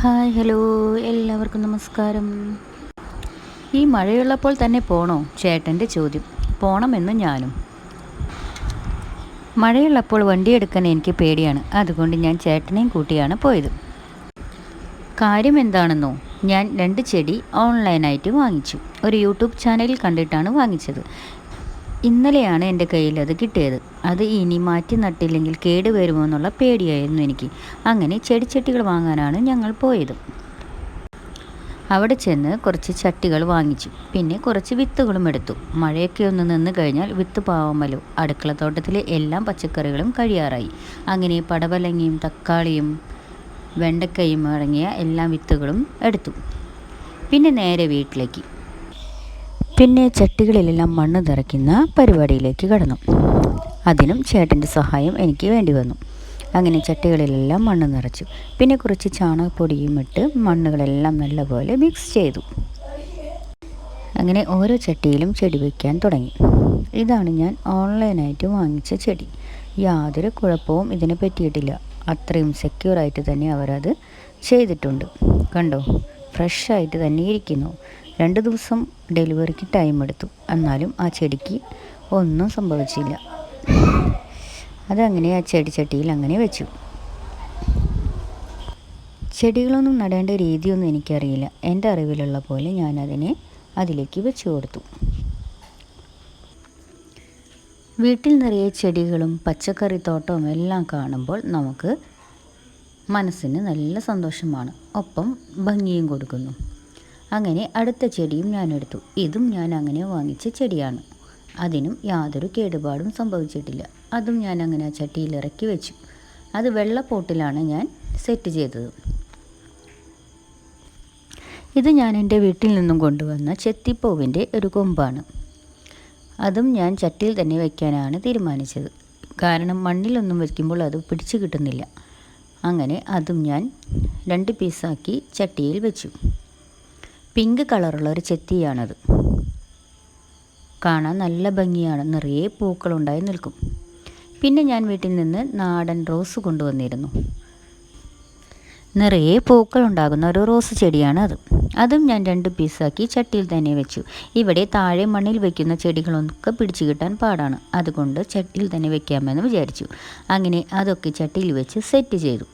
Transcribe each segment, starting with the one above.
Hi hello. എല്ലാവർക്കും നമസ്കാരം. ഈ മഴയുള്ളപ്പോൾ തന്നെ പോണോ? ചേട്ടന്റെ ചോദ്യം. പോണമെന്ന് ഞാനും. മഴയുള്ളപ്പോൾ വണ്ടിയെടുക്കാൻ എനിക്ക് പേടിയാണ്. അതുകൊണ്ട് ഞാൻ ചേട്ടനെയും കൂട്ടിയാണ് പോയത്. കാര്യം എന്താണെന്നോ? ഞാൻ രണ്ട് ചെടി ഓൺലൈനായിട്ട് വാങ്ങിച്ചു. ഒരു യൂട്യൂബ് ചാനലിൽ കണ്ടിട്ടാണ് വാങ്ങിച്ചത്. ഇന്നലെയാണ് എന്റെ കയ്യിൽ അത് കിട്ടിയത്. അത് ഇനി മാറ്റി നട്ടില്ലെങ്കിൽ കേടുവരുമോ എന്നുള്ള പേടിയായിരുന്നു എനിക്ക്. അങ്ങനെ ചെടിച്ചട്ടികൾ വാങ്ങാനാണ് ഞങ്ങൾ പോയത്. അവിടെ ചെന്ന് കുറച്ച് ചട്ടികൾ വാങ്ങിച്ചു. പിന്നെ കുറച്ച് വിത്തുകളും എടുത്തു. മഴയൊക്കെ ഒന്ന് നിന്ന് കഴിഞ്ഞാൽ വിത്ത് പാവമല്ലോ. അടുക്കളത്തോട്ടത്തിലെ എല്ലാ പച്ചക്കറികളും കഴിയാറായി. അങ്ങനെ പടവലങ്ങയും തക്കാളിയും വെണ്ടക്കയും അടങ്ങിയ എല്ലാ വിത്തുകളും എടുത്തു. പിന്നെ നേരെ വീട്ടിലേക്ക്. പിന്നെ ചട്ടികളിലെല്ലാം മണ്ണ് നിറയ്ക്കുന്ന പരിപാടിയിലേക്ക് കടന്നു. അതിനും ചേട്ടന്റെ സഹായം എനിക്ക് വേണ്ടി വന്നു. അങ്ങനെ ചട്ടികളിലെല്ലാം മണ്ണ് നിറച്ചു. പിന്നെ കുറച്ച് ചാണകപ്പൊടിയും ഇട്ട് മണ്ണുകളെല്ലാം നല്ലപോലെ മിക്സ് ചെയ്തു. അങ്ങനെ ഓരോ ചട്ടിയിലും ചെടി വയ്ക്കാൻ തുടങ്ങി. ഇതാണ് ഞാൻ ഓൺലൈനായിട്ട് വാങ്ങിച്ച ചെടി. യാതൊരു കുഴപ്പവും ഇതിനെ പറ്റിയിട്ടില്ല. അത്രയും സെക്യൂറായിട്ട് തന്നെ അവരത് ചെയ്തിട്ടുണ്ട്. കണ്ടോ? ഫ്രഷായിട്ട് തന്നെ ഇരിക്കുന്നു. രണ്ട് ദിവസം ഡെലിവറിക്ക് ടൈം എടുത്തു. എന്നാലും ആ ചെടിക്ക് ഒന്നും സംഭവിച്ചില്ല. അതങ്ങനെ ആ ചെടി ചട്ടിയിൽ അങ്ങനെ വെച്ചു. ചെടികളൊന്നും നടേണ്ട രീതിയൊന്നും എനിക്കറിയില്ല. എന്റെ അറിവിലുള്ള പോലെ ഞാൻ അതിനെ അതിലേക്ക് വെച്ചു കൊടുത്തു. വീട്ടിൽ നിറയെ ചെടികളും പച്ചക്കറി തോട്ടവും എല്ലാം കാണുമ്പോൾ നമുക്ക് മനസ്സിന് നല്ല സന്തോഷമാണ്. ഒപ്പം ഭംഗിയും കൊടുക്കുന്നു. അങ്ങനെ അടുത്ത ചെടിയും ഞാൻ എടുത്തു. ഇതും ഞാൻ അങ്ങനെ വാങ്ങിച്ച ചെടിയാണ്. അതിനും യാതൊരു കേടുപാടും സംഭവിച്ചിട്ടില്ല. അതും ഞാൻ അങ്ങനെ ആ ചട്ടിയിൽ ഇറക്കി വെച്ചു. അത് വെള്ളപ്പോട്ടിലാണ് ഞാൻ സെറ്റ് ചെയ്തത്. ഇത് ഞാൻ എന്റെ വീട്ടിൽ നിന്നും കൊണ്ടുവന്ന ചെത്തിപ്പൂവിന്റെ ഒരു കൊമ്പാണ്. അതും ഞാൻ ചട്ടിയിൽ തന്നെ വയ്ക്കാനാണ് തീരുമാനിച്ചത്. കാരണം മണ്ണിലൊന്നും വയ്ക്കുമ്പോൾ അത് പിടിച്ചു കിട്ടുന്നില്ല. അങ്ങനെ അതും ഞാൻ രണ്ട് പീസാക്കി ചട്ടിയിൽ വെച്ചു. പിങ്ക് കളറുള്ള ഒരു ചെത്തിയാണത്. കാണാൻ നല്ല ഭംഗിയാണ്. നിറയെ പൂക്കളുണ്ടായി നിൽക്കും. പിന്നെ ഞാൻ വീട്ടിൽ നിന്ന് നാടൻ റോസ് കൊണ്ടുവന്നിരുന്നു. നിറയെ പൂക്കളുണ്ടാകുന്ന ഒരു റോസ് ചെടിയാണ് അത് അതും ഞാൻ രണ്ട് പീസാക്കി ചട്ടിയിൽ തന്നെ വെച്ചു. ഇവിടെ താഴെ മണ്ണിൽ വെക്കുന്ന ചെടികളൊക്കെ പിടിച്ചു കിട്ടാൻ പാടാണ്. അതുകൊണ്ട് ചട്ടിയിൽ തന്നെ വെക്കാമെന്ന് വിചാരിച്ചു. അങ്ങനെ അതൊക്കെ ചട്ടിയിൽ വെച്ച് സെറ്റ് ചെയ്തു.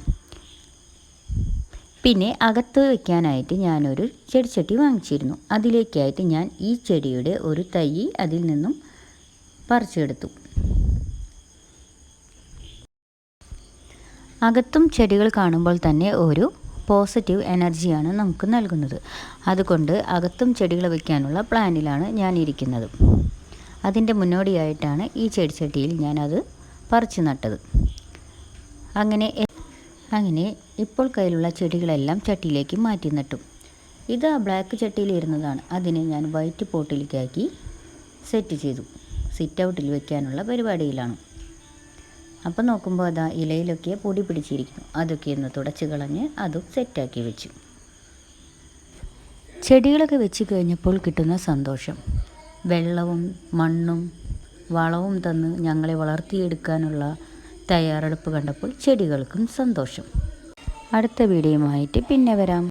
പിന്നെ അകത്ത് വെക്കാനായിട്ട് ഞാനൊരു ചെടിച്ചട്ടി വാങ്ങിച്ചിരുന്നു. അതിലേക്കായിട്ട് ഞാൻ ഈ ചെടിയുടെ ഒരു തൈ അതിൽ നിന്നും പറിച്ചെടുത്തു. അകത്തും ചെടികൾ കാണുമ്പോൾ തന്നെ ഒരു പോസിറ്റീവ് എനർജിയാണ് നമുക്ക് നൽകുന്നത്. അതുകൊണ്ട് അകത്തും ചെടികൾ വയ്ക്കാനുള്ള പ്ലാനിലാണ് ഞാൻ ഇരിക്കുന്നത് അതിന്റെ മുന്നോടിയായിട്ടാണ് ഈ ചെടിച്ചട്ടിയിൽ ഞാനത് പറിച്ചു നട്ടത്. അങ്ങനെ അങ്ങനെ ഇപ്പോൾ കയ്യിലുള്ള ചെടികളെല്ലാം ചട്ടിയിലേക്ക് മാറ്റി നട്ടു. ഇത് ആ ബ്ലാക്ക് ചട്ടിയിൽ ഇരുന്നതാണ് അതിനെ ഞാൻ വൈറ്റ് പോട്ടിലേക്കാക്കി സെറ്റ് ചെയ്തു. സിറ്റ് ഔട്ടിൽ വെക്കാനുള്ള പരിപാടിയിലാണ്. അപ്പോൾ നോക്കുമ്പോൾ അതാ ഇലയിലൊക്കെ പൊടി പിടിച്ചിരിക്കുന്നു. അതൊക്കെ ഒന്ന് തുടച്ച് കളഞ്ഞ് അതും സെറ്റാക്കി വെച്ചു. ചെടികളൊക്കെ വെച്ച് കഴിഞ്ഞപ്പോൾ കിട്ടുന്ന സന്തോഷം. വെള്ളവും മണ്ണും വളവും തന്ന് ഞങ്ങളെ വളർത്തിയെടുക്കാനുള്ള തയ്യാറെടുപ്പ് കണ്ടപ്പോൾ ചെടികൾക്കും സന്തോഷം. അടുത്ത വീഡിയോയുമായിട്ട് പിന്നെ വരാം.